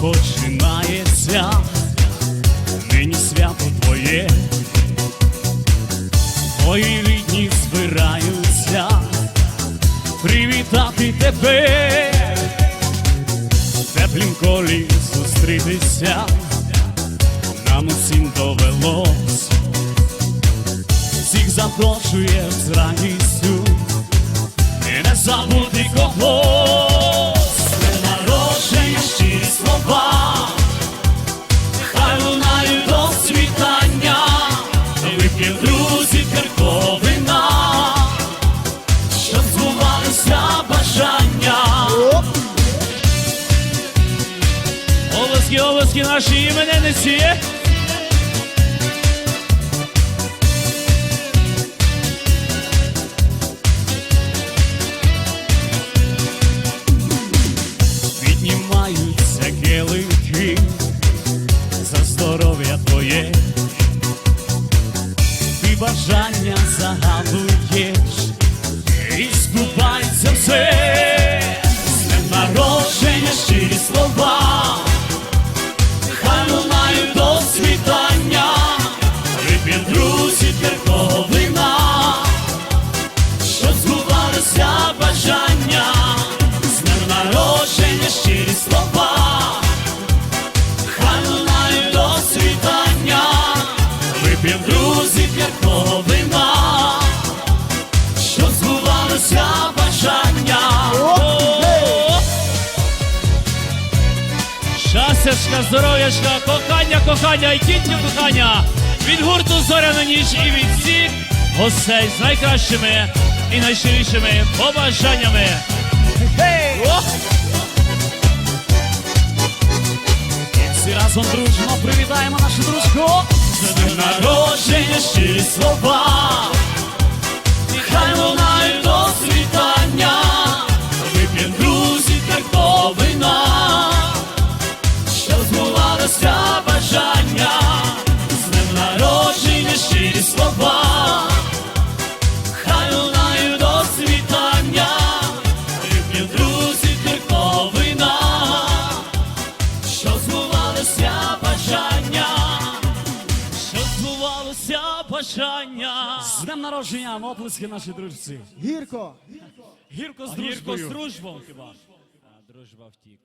починається, нині свято твоє, твої рідні збираються привітати тебе, теплім колі зустрітися, нам усім довелось, всіх запрошує з радістю. Не забути когось, Обласки, обласки наші іменинниці. Піднімаються келихи за здоров'я твоє, ти бажання загадуєш і збувається Щастячка, здоров'ячка, кохання, кохання і тільки кохання від гурту Зоряна ніч і від всіх гостей з найкращими і найщирішими побажаннями. І всі разом дружно привітаємо нашу дружку. З днем народження щирі слова. Хай лунають збувалося бажання, що збувалося бажання. З днем народження, оплески наші дружці. Гірко. Гірко з Гірко з дружбою. дружбою хіба? А дружба втік.